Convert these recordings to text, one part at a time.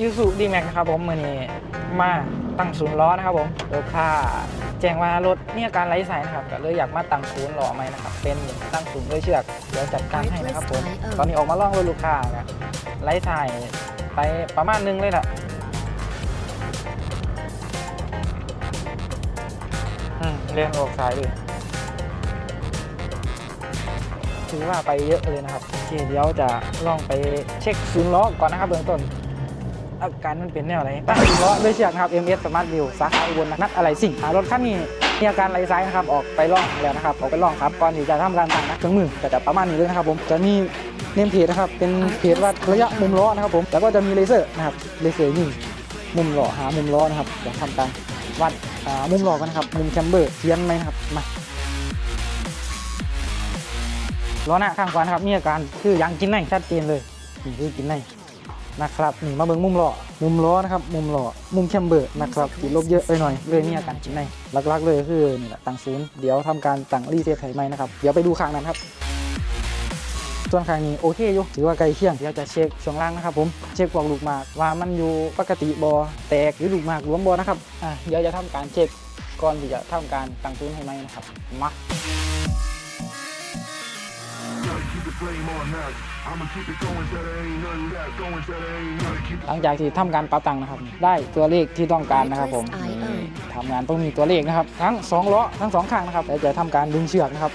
ยูสุดีแม็กนะครับผมมือนี้มาตั้งศูนย์ล้อนะครับผมลูกค้าแจ้งว่ารถมีอาการไร้สายนะครับก็เลยอยากมาตั้งศูนย์ล้อใหม่นะครับ เป็นตั้งศูนย์ด้วยเชือกเดี๋ยวจัดการให้นะครับผมตอนนี้ออกมาล่องรถลูกค้านะไร้สายไปประมาณนึงเลยแหละอืมเรียนออกสายเลยถือว่าไปเยอะเลยนะครับโอเคเดี๋ยวจะลองไปเช็คศูนย์ล้อก่อนนะครับเบื้องต้น อาการมันเป็นแนวไหนตั้งศูนย์ล้อด้วยเชือกนะครับ MS สมาร์ทวิวสาขาอุบลนัดอะไรสิ่งหารถคันนี้มีอาการไหลซ้ายนะครับออกไปล่องแล้วนะครับออกไปล่องครับก่อนที่จะทำการตั้งนะเครื่องมือก็จะประมาณนี้เลยนะครับผมจะมีเนมเพจนะครับเป็นเพจวัดระยะมุมล้อนะครับผมแล้วก็จะมีเลเซอร์นะครับเลเซอร์ยิงมุมล้อหามุมล้อนะครับจะทำการวัดมุมล้อกันนะครับมุมแคมเบอร์เทียนไหมนะครับมาล้อหน้าข้างขวานะครับมีอาการคือยางกินในชัดเจนเลยนี่คือกินใน นะครับนี่มาเบิ่งมุมล้อมุมล้อนะครับมุมล้อมุมแคมเบอร์นะครับติดลบเยอะไปหน่อยเลยมีอาการกินในหลักๆ เลยคือนี่แหละตั้งศูนย์เดี๋ยวทำการตั้งรีเซ็ตไถใหม่นะครับเดี๋ยวไปดูข้างนั้นครับส่วนข้างนี้โอเคอยู่ถือว่าใกล้เคียงเดี๋ยวจะเช็คช่วงล่างนะครับผมเช็คพวกลูกมากว่ามันอยู่ปกติบอแตกหรือลูกมากหลวมบอนะครับอะเดี๋ยวจะทำการเช็คก่อนที่จะทำการตั้งศูนย์ให้ใหมนะครับมา หลังจากที่ทำการปรับตังนะครับ ได้ตัวเลขที่ต้องการนะครับผมทำงานต้องมีตัวเลขนะครับ ทั้งสองล้อทั้งสองข้างนะครับแล้วจะทำการดึงเชือกนะครับ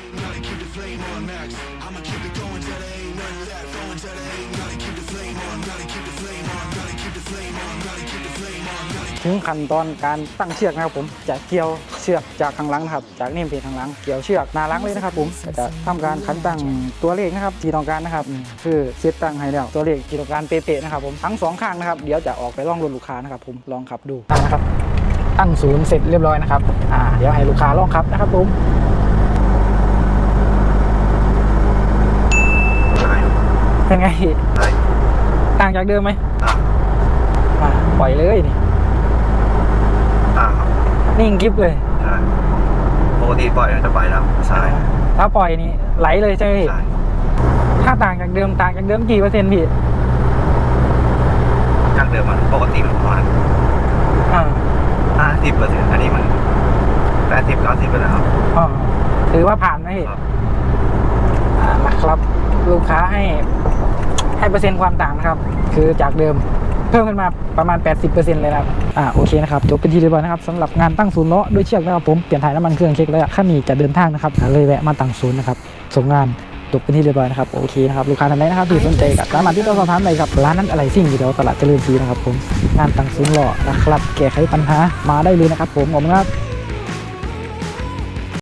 ถึงขั้นตอนการตั้งเชือกนะครับผมจะเกี่ยวเชือกจากข้างหลังนะครับ จากเนมเพจข้างหลังเกี่ยวเชือกหน้าหลังเลยนะครับ ผมก็จะทำการขันตั้งตัวเลขนะครับที่ต้องการนะครับนี่คือเซตตั้งให้แล้วตัวเลขที่ต้องการเป๊ะๆนะครับผมทั้งสองข้างนะครับเดี๋ยวจะออกไปล่องรถลูกค้านะครับผมลองขับดูอะนะครับตั้งศูนย์เสร็จเรียบร้อยนะครับอ่าเดี๋ยวให้ลูกค้าลองขับนะครับผมเป็นไงพี่ต่างจากเดิมไหมต่างมาปล่อยเลยนี่ต่างครับ นิ่งกริฟเลย ใช่ปกติปล่อยมันจะไปแล้วซ้ายถ้าปล่อยนี่ไหลเลยใช่ไหมพี่ซ้ายถ้าต่างจากเดิมต่างจากเดิมกี่เปอร์เซ็นต์พี่ จากเดิมมันปกติมันประมาณอ่าห้าสิบเปอร์เซ็นต์อันนี้มันแปดสิบเก้าสิบไปแล้วครับ อ๋อถือว่าผ่านไหมพี่ครับ อ่านะครับ ลูกค้าให้ ให้เปอร์เซ็นต์ความต่างนะครับ คือจากเดิม เพิ่มขึ้นมาประมาณ 80%เลยนะครับ อ่าโอเคนะครับจบเป็นที่เรียบร้อยนะครับสำหรับงานตั้งศูนย์ล้อด้วยเชือกนะครับผม เปลี่ยนถ่ายน้ำมันเครื่องเช็คแล้วขั้นนี้จะเดินทางนะครับเลยแวะมาตั้งศูนย์นะครับส่งงานจบเป็นที่เรียบร้อยนะครับโอเคนะครับลูกค้าท่านใดนะครับที่สนใจกับสามารถที่จะสอบถามได้ครับร้านนั้นอะไรสิ่งอยู่แถวตลาดเจริญศรีนะครับผมงานตั้งศูนย์ล้อนะครับแก้ไขปัญหามาได้เลยนะครับผมขอบคุณครับ